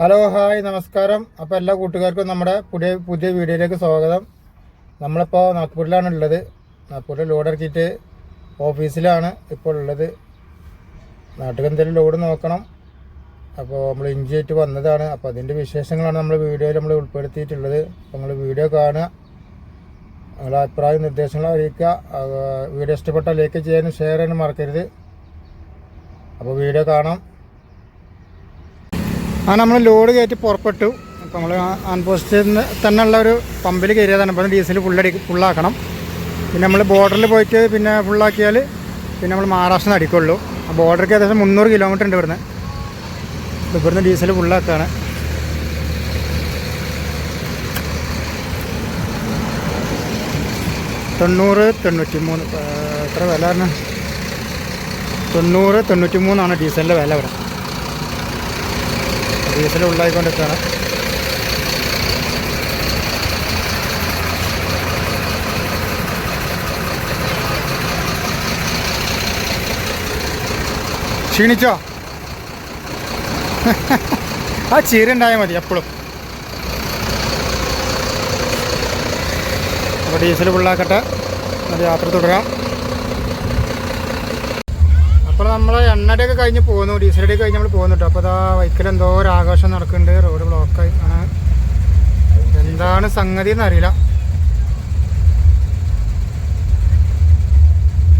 Hello hi നമസ്കാരം. അപ്പോൾ എല്ലാ കൂട്ടുകാർക്കും നമ്മുടെ പുതിയ പുതിയ വീഡിയോയിലേക്ക് സ്വാഗതം. നമ്മളിപ്പോൾ നാഗ്പൂരിലാണ് ഉള്ളത് നാഗ്പൂരിൽ ലോഡ് ഇറക്കിയിട്ട് ഓഫീസിലാണ് ഇപ്പോൾ ഉള്ളത്. നാട്ടിൽ എന്തെങ്കിലും ലോഡ് നോക്കണം. അപ്പോൾ നമ്മൾ ഇഞ്ചി ആയിട്ട് വന്നതാണ്. അപ്പോൾ അതിന്റെ വിശേഷങ്ങളാണ് നമ്മൾ വീഡിയോയിൽ നമ്മൾ ഉൾപ്പെടുത്തിയിട്ടുള്ളത്. അപ്പോൾ നിങ്ങൾ വീഡിയോ കാണുക. നിങ്ങളുടെ അഭിപ്രായ നിർദ്ദേശങ്ങൾ അറിയിക്കുക. വീഡിയോ ഇഷ്ടപ്പെട്ടാൽ ലൈക്ക് ചെയ്യാനും ഷെയർ ചെയ്യാനും മറക്കരുത്. അപ്പോൾ വീഡിയോ കാണാം. ആ നമ്മൾ ലോഡ് കയറ്റി പുറപ്പെട്ടു. അപ്പോൾ നമ്മൾ ആൺപോസ്റ്റിൽ നിന്ന് തന്നെയുള്ള ഒരു പമ്പിൽ കയറിയതാണ്. അപ്പോൾ ഡീസൽ ഫുള്ളടി ഫുള്ളാക്കണം പിന്നെ നമ്മൾ ബോർഡറിൽ പോയിട്ട് പിന്നെ ഫുള്ളാക്കിയാൽ പിന്നെ നമ്മൾ മഹാരാഷ്ട്ര അടിക്കുള്ളൂ. ആ ബോർഡർക്ക് ഏകദേശം മുന്നൂറ് കിലോമീറ്റർ ഉണ്ട് ഇവിടുന്ന്. ഇവിടുന്ന് ഡീസൽ ഫുള്ളാക്കാണ് തൊണ്ണൂറ് തൊണ്ണൂറ്റി മൂന്ന് എത്ര വില തൊണ്ണൂറ് തൊണ്ണൂറ്റി മൂന്നാണ് ഡീസലിന്റെ വില ഇവിടെ. ഡീസൽ ഉള്ളായിക്കൊണ്ടിരിക്കുകയാണ് ക്ഷീണിച്ചോ? ആ ചീര ഉണ്ടായാൽ മതി എപ്പോഴും അപ്പോൾ ഡീസൽ ഫുള്ളാക്കട്ടെ യാത്ര തുടരാം. എണ്ണയുടെ എണ്ണയുടെയൊക്കെ കഴിഞ്ഞ് പോകുന്നു ഡീസലുടെ കഴിഞ്ഞ് നമ്മൾ പോകുന്നുണ്ട് അപ്പോൾ അതാ വൈക്കിൽ എന്തോ ഒരു ആഘോഷം നടക്കുന്നുണ്ട് റോഡ് ബ്ലോക്കായി. ആണ്. എന്താണ് സംഗതി എന്നറിയില്ല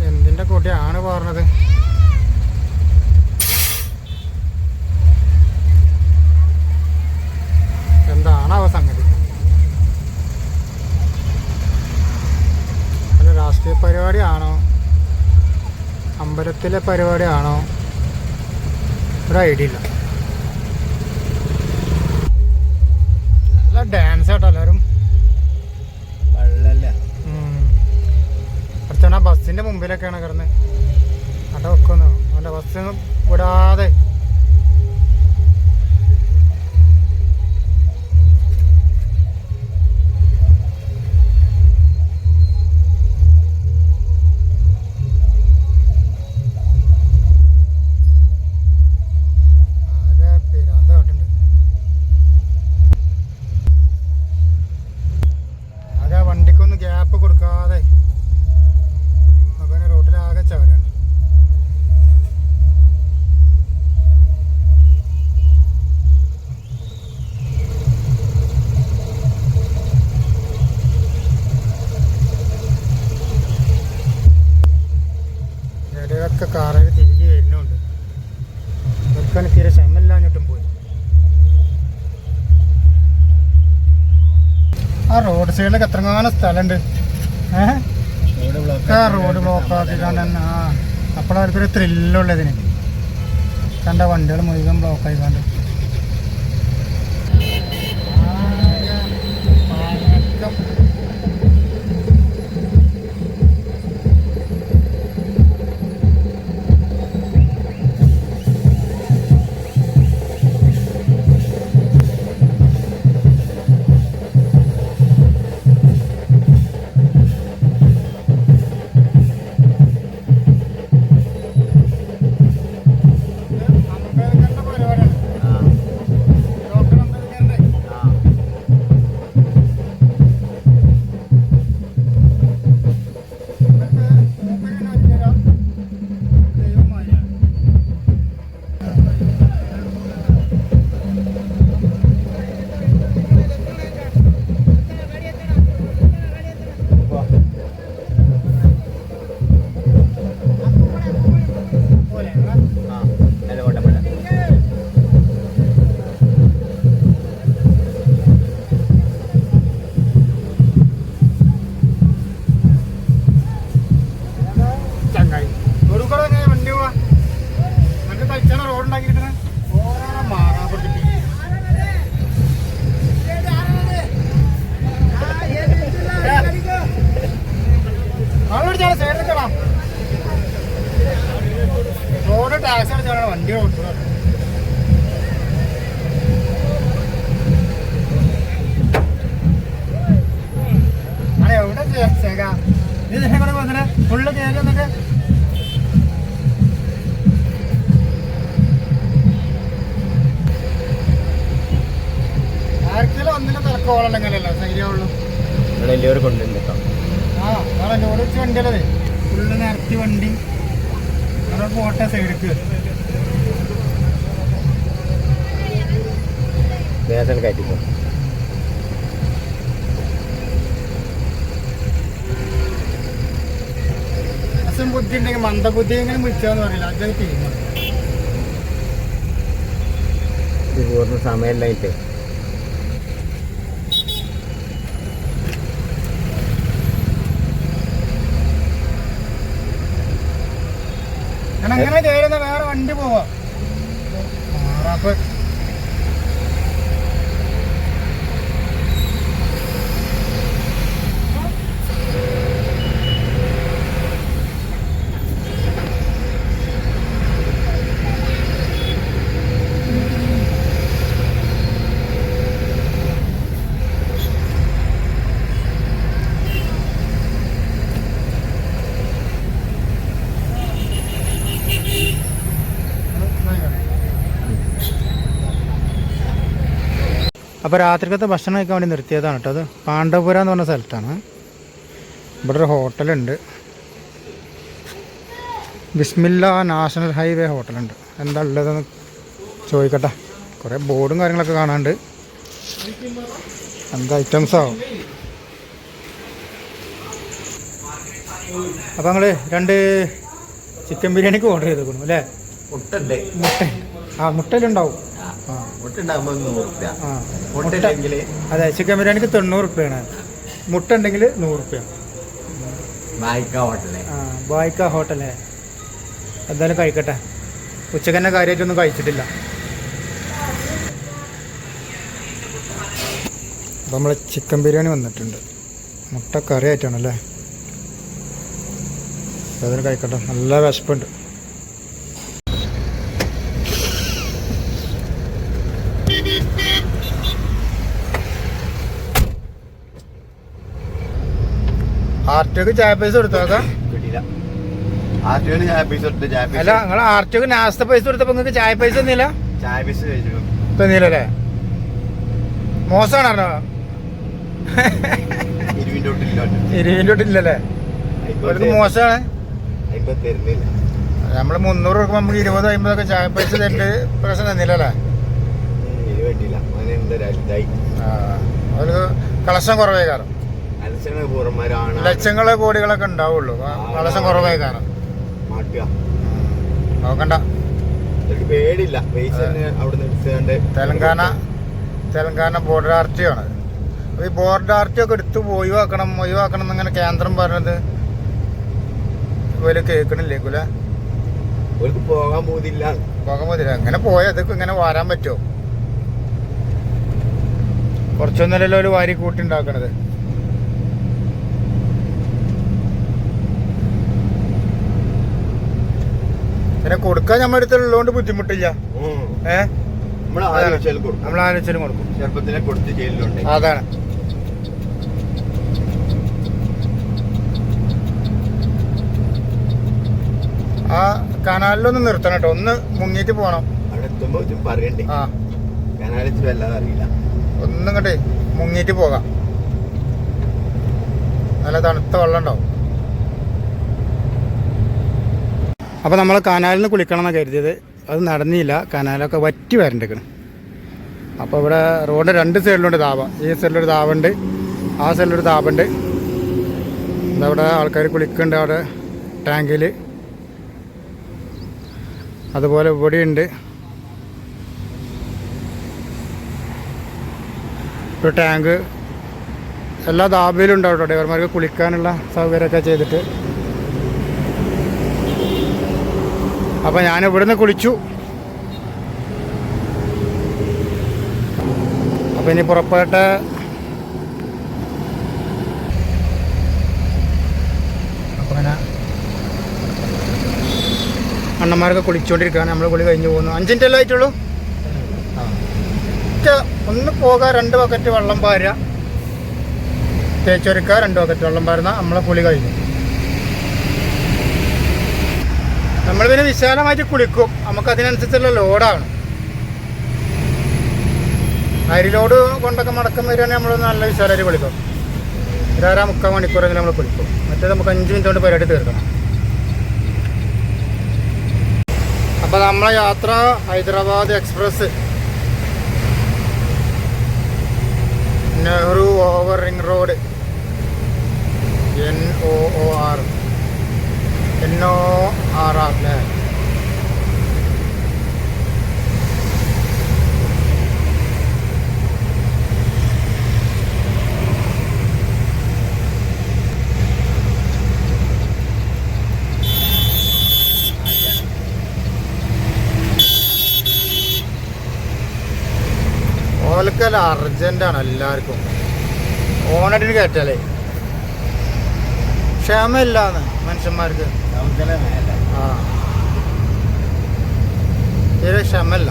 എന്തിന്റെ കൂട്ടിയാണ് പറഞ്ഞത് എന്താണാവോ സംഗതി? അല്ല രാഷ്ട്രീയ പരിപാടിയാണോ? അമ്പലത്തിലെ പരിപാടിയാണോ? ഒരു ഐഡിയ ഇല്ല. നല്ല ഡാൻസ് ആട്ടോ എല്ലാവരും കുറച്ചാണ് ബസ്സിന്റെ മുമ്പിലൊക്കെയാണ് കിടന്ന്. അവിടെ വെക്കുന്നു. അവന്റെ ബസ് വിടാതെ ആ റോഡ് സൈഡിലൊക്കെ എത്രങ്ങാനും സ്ഥലമുണ്ട് ഏഹ് ആ റോഡ് ബ്ലോക്ക് ആക്കിക്കാണ്ട് തന്നെ ആ അപ്പോഴായിരിക്കും ഒരു ത്രില്ലുള്ളതിന് കണ്ട വണ്ടികൾ മുഴുവൻ ബ്ലോക്ക് ആയിക്കാണ്ട് പരിപാടിയാണ് കോളുണ്ടെങ്കിലല്ല ശരിയാവുള്ളൂ ഇവിടെ എല്ലാവരും കൊണ്ടുണ്ട് കേട്ടോ. ആ നാളെ ലോഡ് വെച്ച് വണ്ടിയല്ലേ ഫുള്ള് നിരത്തി വണ്ടി. അവിടെ പോട്ടെ സൈഡിക്ക്. നേരത്തെ കയറ്റിപ്പോ ബുദ്ധി ഉണ്ടെങ്കിൽ മന്ദബുദ്ധി എങ്ങനെ വിളിച്ചാന്ന് പറയില്ല അതൊക്കെ തീരുമാനം പൂർണ അങ്ങനെ ചെയ്യുന്ന വേറെ വണ്ടി പോവാ. മാറാപ്പ് അപ്പോൾ രാത്രിക്കത്തെ ഭക്ഷണം കഴിക്കാൻ വേണ്ടി നിർത്തിയതാണ് കേട്ടോ. അത് പാണ്ഡവപുര എന്ന് പറഞ്ഞ സ്ഥലത്താണ്. ഇവിടെ ഒരു ഹോട്ടലുണ്ട്. ബിസ്മില്ല നാഷണൽ ഹൈവേ ഹോട്ടലുണ്ട്. എന്താ ഉള്ളതെന്ന് ചോദിക്കട്ടെ. കുറേ ബോർഡും കാര്യങ്ങളൊക്കെ കാണാണ്ട് എന്താ ഐറ്റംസ് ആവും? അപ്പോൾ ഞങ്ങൾ രണ്ട് ചിക്കൻ ബിരിയാണിക്ക് ഓർഡർ ചെയ്തേക്കണം അല്ലേ? മുട്ട ആ മുട്ടയിലുണ്ടാവും അതെ ചിക്കൻ ബിരിയാണിക്ക് തൊണ്ണൂറ് റുപ്യാണ്. മുട്ട ഉണ്ടെങ്കിൽ നൂറ് റുപ്യ ബായ്ക്ക ഹോട്ടലേ. എന്തായാലും കഴിക്കട്ടെ. ഉച്ചയ്ക്ക് തന്നെ കാര്യമായിട്ടൊന്നും കഴിച്ചിട്ടില്ല. അപ്പം നമ്മൾ ചിക്കൻ ബിരിയാണി വന്നിട്ടുണ്ട്. മുട്ട കറി ആയിട്ടാണല്ലേ അതിന് കഴിക്കട്ടെ. നല്ല വിശപ്പുണ്ട്. ആർട്ടിക്ക് ചായ പൈസ കൊടുത്തോക്കാം. ആദ്യം ചായ പൈസ കൊടുത്ത് ചായ പൈസ അല്ല നിങ്ങൾ ആർട്ടിക്ക് നാസ്ത പൈസ കൊടുത്തപ്പോൾ നിങ്ങൾക്ക് ചായ പൈസ തന്നില്ല? ചായ പൈസ തന്നില്ല അല്ലേ മോശമാണോ ഇരുവിന്റെ തൊട്ടില്ലല്ലേ ഇവിടുന്ന് മോശമാണ്. നമ്മൾ മുന്നൂറ് കൊടുക്കുമ്പോൾ നമുക്ക് ഇരുപത് അമ്പതൊക്കെ ചായ പൈസ തരേണ്ട പ്രശ്നം തന്നില്ലല്ലേ? അവർക്ക് കളക്ഷൻ കുറവേ കാരണം. ലക്ഷങ്ങൾ കോടികളൊക്കെ ഉണ്ടാവുള്ളൂ. കളശം കുറവായി കാരണം. നോക്കണ്ട. പേടില്ല Telangana Telangana border R T ആണ് ഈ ബോർഡർ ആർ ടി ഒക്കെ എടുത്ത് ഒഴിവാക്കണം ഒഴിവാക്കണം എന്നിങ്ങനെ കേന്ദ്രം പറഞ്ഞത് ഇവർ കേൾക്കണില്ലേ കുല പോകാൻ പോകുന്നില്ല പോകാൻ പോകില്ല അങ്ങനെ പോയാൽ അതൊക്കെ ഇങ്ങനെ വരാൻ പറ്റുമോ? കുറച്ചൊന്നുമല്ലല്ലോ ഒരു വാരി കൂട്ടി ഉണ്ടാക്കണത്. പിന്നെ കൊടുക്കാൻ നമ്മുടെ അടുത്തുള്ളതുകൊണ്ട് ബുദ്ധിമുട്ടില്ല. ഏ? നമ്മൾ ആലോചിച്ചാലും കൊടുക്കും. ചെറുപ്പത്തിനെ കൊടുത്ത് ജയിലിലുണ്ട്. അതാണ്. ആ കനാലിലൊന്ന് നിർത്തണം കേട്ടോ ഒന്ന് മുങ്ങിയിട്ട് പോണം. പറയണ്ടേ? ആ. കനാലിച്ച് വല്ലാതെ അറിയില്ല. ഒന്നും കണ്ടേ മുങ്ങിയിട്ട് പോകാം. നല്ല തണുത്ത വെള്ളം ഉണ്ടാവും. അപ്പോൾ നമ്മൾ കനാലിൽ നിന്ന് കുളിക്കണം എന്നാണ് കരുതിയത്. അത് നടന്നില്ല. കനാലൊക്കെ വറ്റി വരണ്ടിരിക്കണം. അപ്പോൾ ഇവിടെ റോഡ് രണ്ട് സൈഡിലുണ്ട് താപ. ഈ സൈഡിലൊരു താപുണ്ട്. ആ സൈഡിലൊരു താപുണ്ട്. അതവിടെ ആൾക്കാർ കുളിക്കുന്നുണ്ട് അവിടെ ടാങ്കിൽ അതുപോലെ ഇവിടെയുണ്ട്. ഒരു ടാങ്ക്. എല്ലാ ദാബയിലും ഉണ്ടാവും ഡ്രൈവർമാർക്ക് കുളിക്കാനുള്ള സൗകര്യമൊക്കെ ചെയ്തിട്ട്. അപ്പോൾ ഞാൻ ഇവിടുന്ന് കുളിച്ചു. അപ്പോൾ ഇനി പുറപ്പെട്ട് അണ്ണന്മാരൊക്കെ കുളിച്ചുകൊണ്ടിരിക്കുകയാണ് നമ്മൾ കുളി കഴിഞ്ഞ് പോകുന്നു. അഞ്ചിന്റെ എല്ലാം ആയിട്ടുള്ളൂ? ഒന്ന് പോകുക രണ്ട് ബക്കറ്റ് വെള്ളം പാരുക തേച്ചൊരുക്കുക രണ്ട് ബക്കറ്റ് വെള്ളം പാരുന്ന. നമ്മളെ കുളി കഴിഞ്ഞു. നമ്മൾ പിന്നെ വിശാലമായിട്ട് കുളിക്കും. നമുക്ക് അതിനനുസരിച്ചുള്ള ലോഡാണ് അരിലോട് കൊണ്ടൊക്കെ മടക്കം വരികയാണെങ്കിൽ നമ്മൾ നല്ല വിശാലരി കുളിക്കും. ഒരര മുക്കാൽ മണിക്കൂറെങ്കിലും നമ്മൾ കുളിക്കും. മറ്റേ നമുക്ക് അഞ്ച് മിനിറ്റ് കൊണ്ട് പരിപാടി തീർക്കണം. അപ്പോൾ നമ്മളെ യാത്ര Hyderabad express. Nehru over ring road. N O R N ആറാം അല്ലേ? ഓലക്കല്ല അർജന്റാണ് എല്ലാവർക്കും. ഓണറ്റിന് കയറ്റാലേ ക്ഷമയില്ലാന്ന് മനുഷ്യന്മാർക്ക്. ആ. തീരെ ക്ഷമല്ല.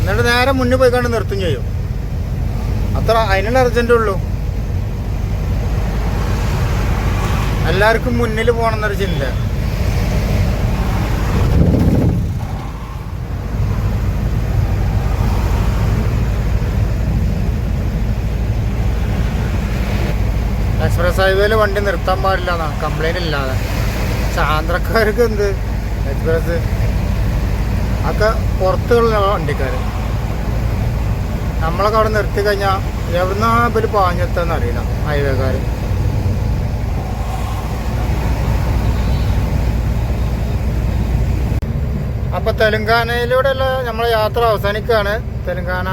എന്നിട്ട് നേരെ മുന്നിൽ പോയി കണ്ട് നിർത്തും ചെയ്യും. അത്ര അതിനുള്ള അർജന്റ് ഉള്ളൂ. എല്ലാവർക്കും മുന്നിൽ പോകണമെന്നൊരു ചിന്ത. എക്സ്പ്രസ് ഹൈവേയിൽ വണ്ടി നിർത്താൻ പാടില്ല എന്നാണ് കംപ്ലൈന്റ് ഇല്ലാതെ. ആന്ധ്രക്കാർക്ക് എന്ത്? എക്സ്പ്രസ് അതൊക്കെ പുറത്തുള്ള വണ്ടിക്കാർ നമ്മളൊക്കെ അവിടെ നിർത്തി കഴിഞ്ഞാൽ എവിടുന്നാ ഇവർ പാഞ്ഞെത്താന്ന് അറിയില്ല ഹൈവേക്കാർ അപ്പോൾ തെലങ്കാനയിലൂടെയുള്ള നമ്മളെ യാത്ര അവസാനിക്കുകയാണ്. തെലങ്കാന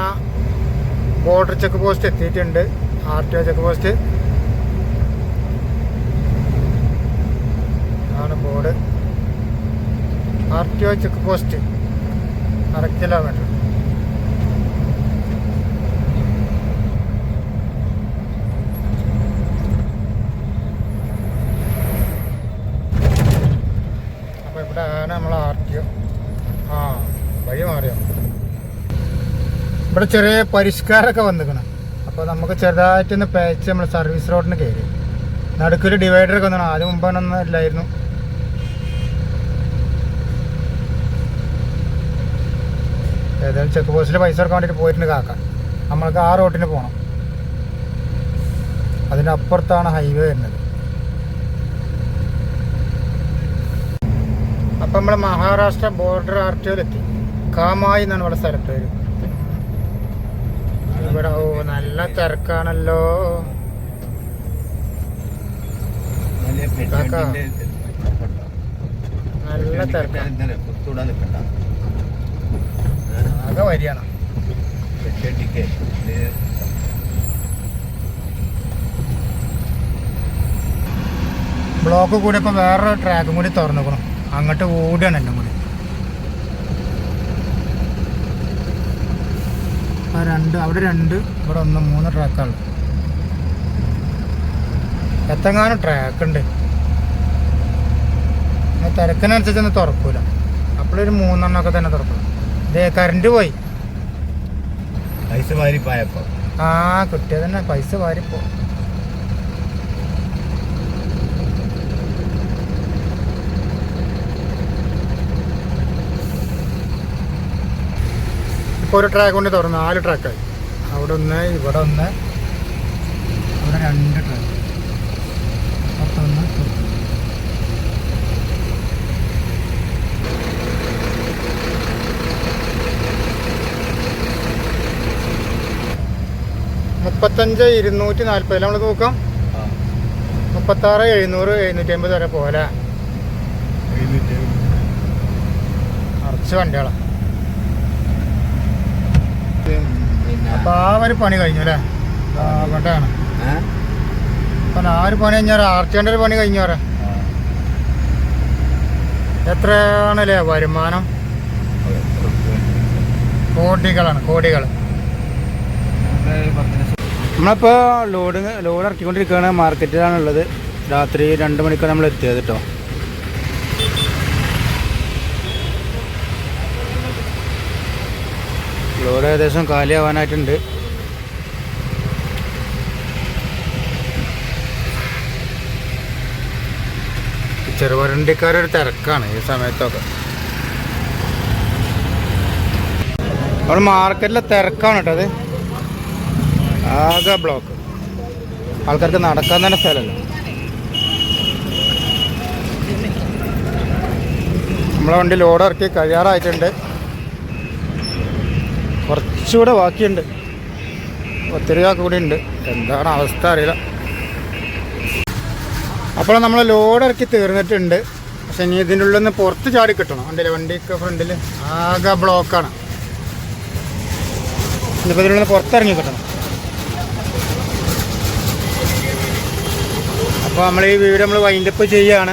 ബോർഡർ ചെക്ക് പോസ്റ്റ് എത്തിയിട്ടുണ്ട്. R T O check post ആണ് board R T O check post അര കിലോമീറ്റർ അപ്പോൾ ഇവിടെ ആണ് നമ്മൾ ആർ ടി ഒ ആ വഴി മാറിയോ. ഇവിടെ ചെറിയ പരിഷ്കാരമൊക്കെ വന്നിക്കണം അപ്പോൾ നമുക്ക് ചെറുതായിട്ടൊന്ന് പേച്ച് നമ്മൾ സർവീസ് റോഡിന് കയറി. നടുക്കൊരു ഡിവൈഡറൊക്കെ വന്നു ആദ്യം മുമ്പാണൊന്നും ഇല്ലായിരുന്നു. ഏതായാലും ചെക്ക് പോസ്റ്റിൽ പൈസ കൊടുക്കാൻ വേണ്ടിയിട്ട് പോയിട്ടുണ്ട് കാക്ക. നമ്മൾക്ക് ആ റോട്ടിന് പോകണം അതിന്റെ അപ്പുറത്താണ് ഹൈവേ വരുന്നത്. അപ്പം നമ്മൾ മഹാരാഷ്ട്ര ബോർഡർ ആർ ടി ഒയിലെത്തി കാമായി എന്നാണ് ഇവിടെ സ്ഥലത്ത് പേര്. ഇവിടെ ഓ നല്ല തിരക്കാണല്ലോ. നല്ല തിരക്കാണ് ആകെ ബ്ലോക്ക് കൂടെ ഇപ്പോൾ വേറൊരു ട്രാക്കും കൂടി തുറന്നിക്കണം. അങ്ങോട്ട് ഓടുകയാണ് എന്റെ കൂടി. ആ രണ്ട് അവിടെ രണ്ട് ഇവിടെ ഒന്ന് മൂന്ന് ട്രാക്കാണ് എത്തങ്ങാനും ട്രാക്ക് ഉണ്ട്. ആ തിരക്കിനനുസരിച്ചൊന്നും തുറക്കൂല. അപ്പോഴൊരു മൂന്നെണ്ണമൊക്കെ തന്നെ തുറക്കും ഇതേ കറണ്ട് പോയി. പൈസ വാരിപ്പായപ്പോ? ആ കിട്ടിയത് തന്നെ പൈസ വാരിപ്പോ. ഇപ്പൊ ഒരു ട്രാക്ക് കൊണ്ട് തുറന്നു നാല് ട്രാക്കായി അവിടെ ഒന്ന് ഇവിടെ ഒന്ന് അവിടെ രണ്ട് ട്രാക്ക് മുപ്പത്തഞ്ച് ഇരുന്നൂറ്റി നാൽപ്പതിൽ നമ്മൾ നോക്കാം. മുപ്പത്താറ് എഴുന്നൂറ് എഴുന്നൂറ്റി അമ്പത് വരെ പോലെ നിറച്ച് വണ്ടികളാണ് അപ്പൊ ആ ഒരു പണി കഴിഞ്ഞു അല്ലേ? അങ്ങോട്ടാണ്. അപ്പൊ ആ ഒരു പണി കഴിഞ്ഞാൽ ആർച്ചേണ്ട ഒരു പണി കഴിഞ്ഞു പറയാം എത്രയാണല്ലേ വരുമാനം? കോടികളാണ് കോടികൾ നമ്മളിപ്പോൾ ലോഡ് ലോഡ് ഇറക്കിക്കൊണ്ടിരിക്കുകയാണ്. മാർക്കറ്റിലാണുള്ളത്. രാത്രി രണ്ട് മണിക്കാണ് നമ്മൾ എത്തിയത് കേട്ടോ ലോഡ് ഏകദേശം കാലിയാവാനായിട്ടുണ്ട്. ചെറുവരണ്ടിക്കാരൊരു തിരക്കാണ് ഈ സമയത്തൊക്കെ. അവിടെ മാർക്കറ്റിലെ തിരക്കാണ് കേട്ടോ അത്. ആകെ ബ്ലോക്ക് ആൾക്കാർക്ക് നടക്കാൻ തന്നെ സ്ഥലമല്ല. നമ്മളെ വണ്ടി ലോഡ് ഇറക്കി കഴിയാറായിട്ടുണ്ട്. കുറച്ചുകൂടെ ബാക്കിയുണ്ട്. ഒത്തിരി കൂടി ഉണ്ട്. എന്താണ് അവസ്ഥ അറിയില്ല. അപ്പോൾ നമ്മൾ ലോഡ് ഇറക്കി തീർന്നിട്ടുണ്ട്. പക്ഷെ ഇനി ഇതിന്റെ ഉള്ളിൽ നിന്ന് പുറത്ത് ചാടി കിട്ടണം. വണ്ടിയിൽ വണ്ടിക്ക് ഫ്രണ്ടിൽ ആകെ ബ്ലോക്കാണ് ഇനിയിപ്പോൾ ഇതിനുള്ളിൽ നിന്ന് പുറത്തിറങ്ങി കിട്ടണം. അപ്പോൾ നമ്മൾ ഈ വീഡിയോ നമ്മൾ വൈൻഡപ്പ് ചെയ്യുകയാണ്.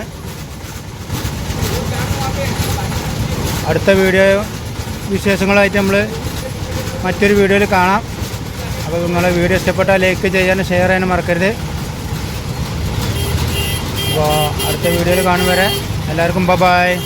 അടുത്ത വീഡിയോ വിശേഷങ്ങളായിട്ട് നമ്മൾ മറ്റൊരു വീഡിയോയിൽ കാണാം. അപ്പോൾ നിങ്ങളെ വീഡിയോ ഇഷ്ടപ്പെട്ടാൽ ലൈക്ക് ചെയ്യാനും ഷെയർ ചെയ്യാനും മറക്കരുത്. അപ്പോൾ അടുത്ത വീഡിയോയിൽ കാണും വരെ. എല്ലാവർക്കും ബ ബായ്